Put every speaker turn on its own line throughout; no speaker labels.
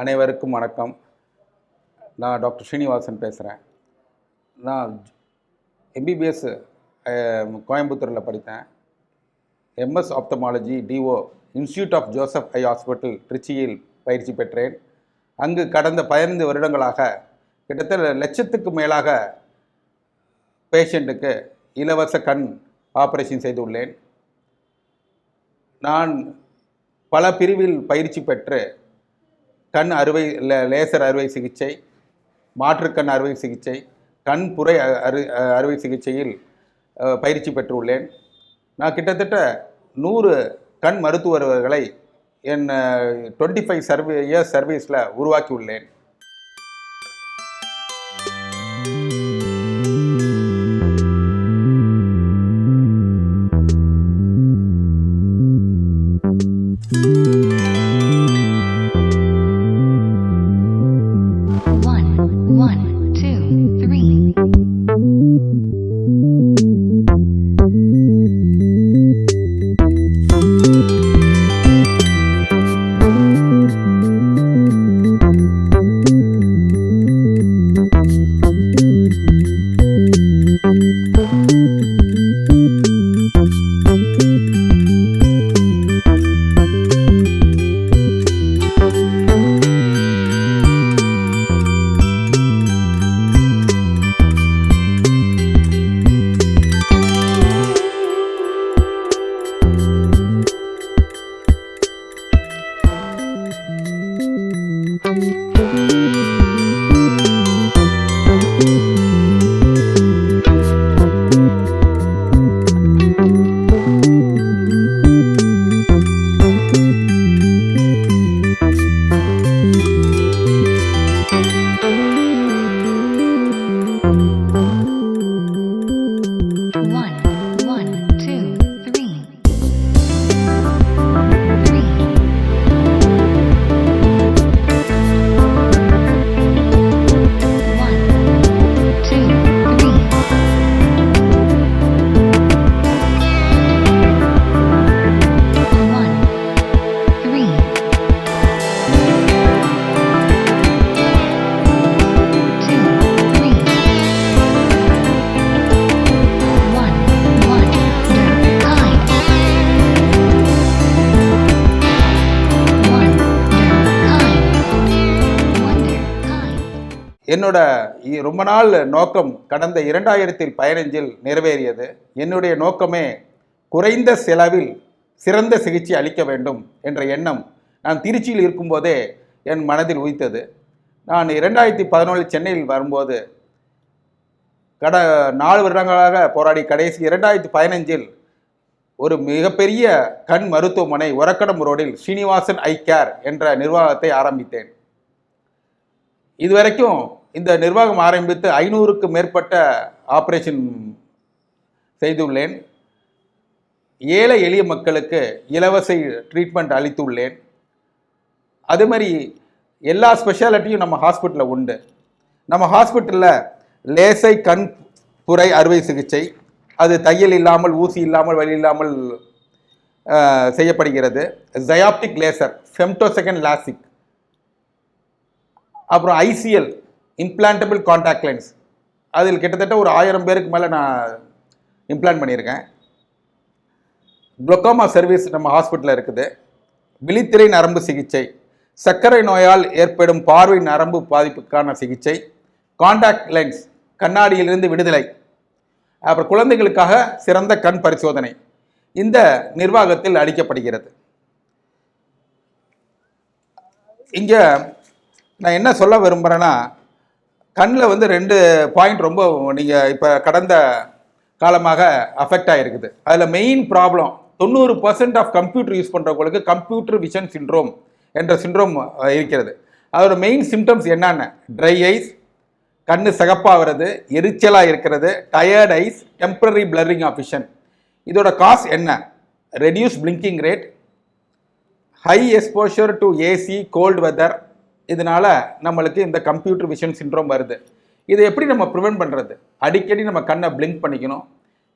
அனைவருக்கும் வணக்கம். நான் டாக்டர் ஸ்ரீனிவாசன் பேசுகிறேன் நான் எம்பிபிஎஸ் கோயம்புத்தூரில் படித்தேன். MS ophthalmology DO institute of Joseph eye hospital திருச்சியில் பயிற்சி பெற்றேன். அங்கு கடந்த பதினைந்து வருடங்களாக கிட்டத்தட்ட லட்சத்துக்கு மேலாக பேஷண்ட்டுக்கு இலவச கண் ஆப்ரேஷன் செய்துள்ளேன். நான் பல பிரிவில் பயிற்சி பெற்று கண் அறுவை லேசர் அறுவை சிகிச்சை மாற்றுக்கண் அறுவை சிகிச்சை கண் புரை அ- அறு அறுவை சிகிச்சையில் பயிற்சி பெற்றுள்ளேன். நான் கிட்டத்தட்ட நூறு கண் மருத்துவர்களை என் டுவெண்ட்டி ஃபைவ் சர்வீ இயர்ஸ் சர்வீஸில் உருவாக்கி என்னோட ரொம்ப நாள் நோக்கம் கடந்த இரண்டாயிரத்தில் பதினஞ்சில் நிறைவேறியது. என்னுடைய நோக்கமே குறைந்த செலவில் சிறந்த சிகிச்சை அளிக்க வேண்டும் என்ற எண்ணம் நான் திருச்சியில் இருக்கும்போதே என் மனதில் உதித்தது. நான் இரண்டாயிரத்தி பதினொன்றில் சென்னையில் வரும்போது கட நாலு வருடங்களாக போராடி கடைசி இரண்டாயிரத்தி பதினஞ்சில் ஒரு மிகப்பெரிய கண் மருத்துவமனை உரக்கடம் ரோடில் ஸ்ரீனிவாசன் ஐ கேர் என்ற நிர்வாகத்தை ஆரம்பித்தேன். இதுவரைக்கும் இந்த நிர்வாகம் ஆரம்பித்து ஐநூறுக்கு மேற்பட்ட ஆப்ரேஷன் செய்துள்ளேன். ஏழை எளிய மக்களுக்கு இலவச ட்ரீட்மெண்ட் அளித்துள்ளேன். அதே மாதிரி எல்லா ஸ்பெஷாலிட்டியும் நம்ம ஹாஸ்பிட்டலில் உண்டு. நம்ம ஹாஸ்பிட்டலில் லேசை கண் புரை அறுவை சிகிச்சை அது தையல் இல்லாமல் ஊசி இல்லாமல் வழி இல்லாமல் செய்யப்படுகிறது. Zyoptix laser femto second LASIK அப்புறம் ஐசிஎல் இம்ப்ளான்டபிள் காண்டாக்ட் லென்ஸ் அதில் கிட்டத்தட்ட ஒரு ஆயிரம் பேருக்கு மேலே நான் இம்ப்ளான்ட் பண்ணியிருக்கேன். குளோக்கோமா சர்வீஸ் நம்ம ஹாஸ்பிட்டலில் இருக்குது. விழித்திரை நரம்பு சிகிச்சை சர்க்கரை நோயால் ஏற்படும் பார்வை நரம்பு பாதிப்புக்கான சிகிச்சை காண்டாக்ட் லென்ஸ் கண்ணாடியிலிருந்து விடுதலை அப்புறம் குழந்தைகளுக்காக சிறந்த கண் பரிசோதனை. இந்த நிர்வாகத்தில் அளிக்கப்படுகிறது. இங்கே நான் என்ன சொல்ல விரும்புகிறேன்னா கண்ணில் வந்து ரெண்டு பாயிண்ட் ரொம்ப நீங்கள் இப்போ கடந்த காலமாக அஃபெக்ட் ஆகிருக்குது அதில் மெயின் ப்ராப்ளம் தொண்ணூறு பர்சன்ட் ஆஃப் கம்ப்யூட்டர் யூஸ் பண்ணுறவங்களுக்கு கம்ப்யூட்டர் விஷன் சிண்ட்ரோம் என்ற சிண்ட்ரோம் இருக்கிறது. அதோட மெயின் சிம்டம்ஸ் என்னென்ன? ட்ரை ஐஸ் கண்ணு சிகப்பாகிறது எரிச்சலாக இருக்கிறது tired eyes temporary blurring of vision இதோட காஸ் என்ன? Reduce blinking rate high exposure to AC cold weather இதனால் நம்மளுக்கு இந்த கம்ப்யூட்டர் விஷன் சின்ரோம் வருது. இதை எப்படி நம்ம ப்ரிவென்ட் பண்ணுறது அடிக்கடி நம்ம கண்ணை பிளிங்க் பண்ணிக்கணும்.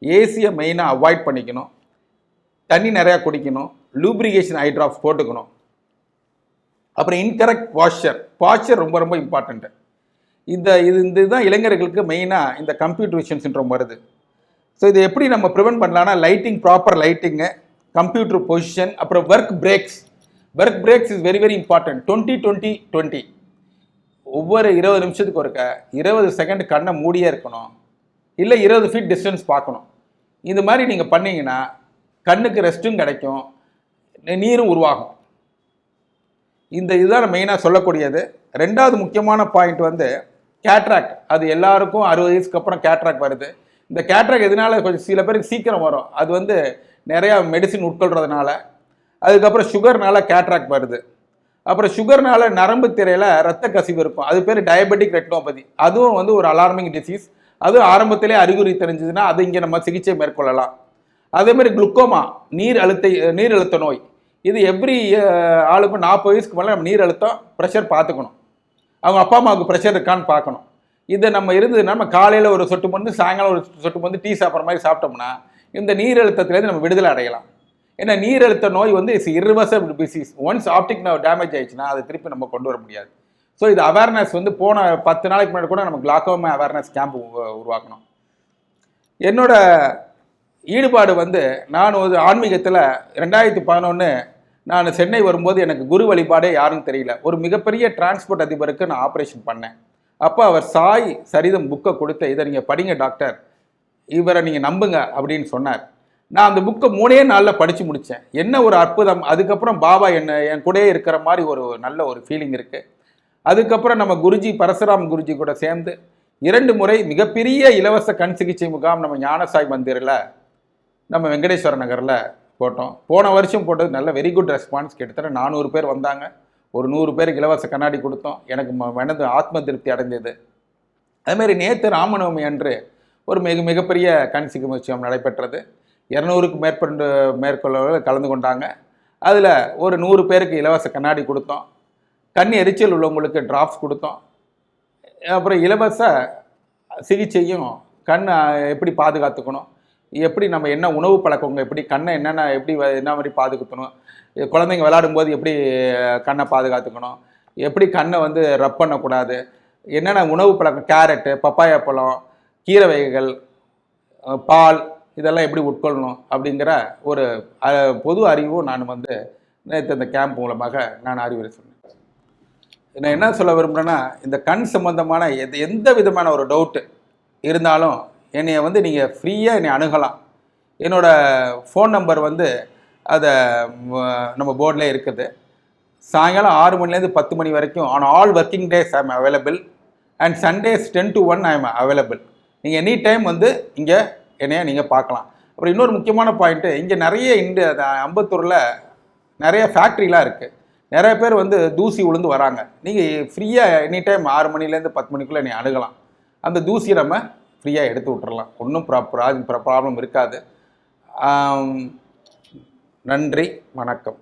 ஏசியை மெயினாக அவாய்ட் பண்ணிக்கணும். தண்ணி நிறையா குடிக்கணும். லூப்ரிகேஷன் ஐ ட்ராப்ஸ் போட்டுக்கணும். அப்புறம் இன்கரெக்ட் பாஸ்டர் பாஸ்டர் ரொம்ப ரொம்ப இம்பார்ட்டண்ட்டு இந்த இது இந்த இதுதான் இளைஞர்களுக்கு மெயினாக இந்த கம்ப்யூட்டர் விஷன் சின்ரோம் வருது. ஸோ இதை எப்படி நம்ம ப்ரிவென்ட் பண்ணலாம்னா lighting proper lighting computer position அப்புறம் work breaks work breaks is very very important twenty twenty twenty ஒவ்வொரு இருபது நிமிஷத்துக்கு ஒருக்க இருபது செகண்ட் கண்ணை மூடியே இருக்கணும். இல்லை இருபது ஃபீட் டிஸ்டன்ஸ் பார்க்கணும். இந்த மாதிரி நீங்கள் பண்ணிங்கன்னா கண்ணுக்கு ரெஸ்ட்டும் கிடைக்கும். நீரும் உருவாகும். இந்த இதுதான் மெயினாக சொல்லக்கூடியது. ரெண்டாவது முக்கியமான பாயிண்ட் வந்து கேட்ராக்ட் அது எல்லாருக்கும் அறுபது வயசுக்கு அப்புறம் கேட்ராக்ட் வருது. இந்த கேட்ராக்ட் எதனால கொஞ்சம் சில பேருக்கு சீக்கிரம் வரும்? அது வந்து நிறையா மெடிசின் உட்கொள்கிறதுனால அதுக்கப்புறம் சுகர்னால கேட்ராக் வருது. அப்புறம் சுகர்னால நரம்பு திரையில ரத்த கசிவு இருக்கும். அது பேர் டயபெட்டிக் ரெட்டினோபதி அதுவும் வந்து ஒரு அலார்மிங் டிசீஸ் அதுவும் ஆரம்பத்திலே அறிகுறி தெரிஞ்சதுன்னா அது இங்கே நம்ம சிகிச்சை மேற்கொள்ளலாம். அதே மாதிரி குளுக்கோமா நீர் அழுத்த நீர் அழுத்த நோய். இது எவ்ரி ஆளுக்கும் நாற்பது வயசுக்கு மேலே நம்ம நீர் அழுத்தம் ப்ரெஷர் பார்த்துக்கணும். அவங்க அப்பா அம்மாவுக்கு ப்ரெஷர் இருக்கான்னு பார்க்கணும். இது நம்ம இருந்ததுன்னா நம்ம காலையில் ஒரு சொட்டு மருந்து சாயங்காலம் ஒரு சொட்டு மருந்து டீ சாப்பிட்ற மாதிரி சாப்பிட்டோம்னா இந்த நீர் அழுத்தத்துலேருந்து நம்ம விடுதலை அடையலாம். ஏன்னா நீர் அழுத்த நோய் வந்து is irreversible disease once optic nerve damage ஆயிடுச்சுன்னா அதை திருப்பி நம்ம கொண்டு வர முடியாது. ஸோ இது அவேர்னஸ் வந்து போன பத்து நாளைக்கு முன்னாடி கூட நம்ம கிளாக்கோமா அவேர்னஸ் கேம்ப் உருவாக்கணும் என்னோட ஈடுபாடு வந்து நான் ஒரு ஆன்மீகத்தில் ரெண்டாயிரத்தி பதினொன்று நான் சென்னை வரும்போது எனக்கு குரு வழிபாடே யாருன்னு தெரியல. ஒரு மிகப்பெரிய டிரான்ஸ்போர்ட் அதிபருக்கு நான் ஆப்ரேஷன் பண்ணேன். அப்போ அவர் சாய் சரிதம் புக்கை கொடுத்து இதை நீங்கள் படிங்க டாக்டர் இவரை நீங்கள் நம்புங்க அப்படின்னு சொன்னார். நான் அந்த புக்கை மூணே நாளில் படித்து முடித்தேன் என்ன ஒரு அற்புதம்? அதுக்கப்புறம் பாபா என்ன என் கூடயே இருக்கிற மாதிரி ஒரு நல்ல ஒரு ஃபீலிங் இருக்குது அதுக்கப்புறம் நம்ம குருஜி பரசுராம் குருஜி கூட சேர்ந்து இரண்டு முறை மிகப்பெரிய இலவச கண் சிகிச்சை முகாம் நம்ம ஞானசாய் மந்திரில் நம்ம வெங்கடேஸ்வர நகரில் போட்டோம். போன வருஷம் போட்டது நல்ல வெரி குட் ரெஸ்பான்ஸ் கிட்டத்தட்ட நானூறு பேர் வந்தாங்க. ஒரு நூறு பேருக்கு இலவச கண்ணாடி கொடுத்தோம். எனக்கு ம- மனது ஆத்ம திருப்தி அடைந்தது. அதுமாரி நேற்று ராமநவமி அன்று ஒரு மிக மிகப்பெரிய கண் சிகிச்சை நடைபெற்றது. இரநூறுக்கு மேற்பட்ட மேற்கொள்ளவர்கள் கலந்து கொண்டாங்க. அதில் ஒரு நூறு பேருக்கு இலவச கண்ணாடி கொடுத்தோம். கண் எரிச்சல் உள்ளவங்களுக்கு ட்ராப்ஸ் கொடுத்தோம். அப்புறம் இலவச சிகிச்சையும் கண்ணை எப்படி பாதுகாத்துக்கணும்? எப்படி நம்ம என்ன உணவு பழக்கவங்க எப்படி கண்ணை என்னென்ன எப்படி என்ன மாதிரி பாதுகாத்தணும் குழந்தைங்க விளாடும் போது எப்படி கண்ணை பாதுகாத்துக்கணும்? எப்படி கண்ணை வந்து ரப் பண்ணக்கூடாது? என்னென்ன உணவு பழக்கம்? கேரட்டு பப்பாயா பழம் கீரை வகைகள் பால் இதெல்லாம் எப்படி உட்கொள்ளணும் அப்படிங்கிற ஒரு பொது அறிவும் நான் வந்து நேற்று இந்த கேம்ப் மூலமாக நான் அறிவுரை சொன்னேன். நான் என்ன சொல்ல விரும்புகிறேன்னா இந்த கண் சம்பந்தமான எந்த எந்த விதமான ஒரு டவுட்டு இருந்தாலும் என்னை வந்து நீங்கள் ஃப்ரீயாக என்னை அணுகலாம். என்னோடய ஃபோன் நம்பர் வந்து அதை நம்ம போர்டில் இருக்குது. சாயங்காலம் ஆறு மணிலேருந்து பத்து மணி வரைக்கும் on all working days I am available and Sundays ten to one I am available நீங்கள் எனி டைம் வந்து இங்கே என்னைய நீங்கள் பார்க்கலாம். அப்புறம் இன்னொரு முக்கியமான பாயிண்ட்டு இங்கே நிறைய இந்த அம்பத்தூரில் நிறைய ஃபேக்ட்ரிலாம் இருக்குது நிறைய பேர் வந்து தூசி உளுந்து வராங்க. நீங்கள் ஃப்ரீயாக எனி டைம் ஆறு மணிலேருந்து பத்து மணிக்குள்ளே நீ அணுகலாம். அந்த தூசியை நம்ம ஃப்ரீயாக எடுத்து விட்டுறலாம். ஒன்றும் ப்ராப்ளம் இருக்காது. நன்றி வணக்கம்.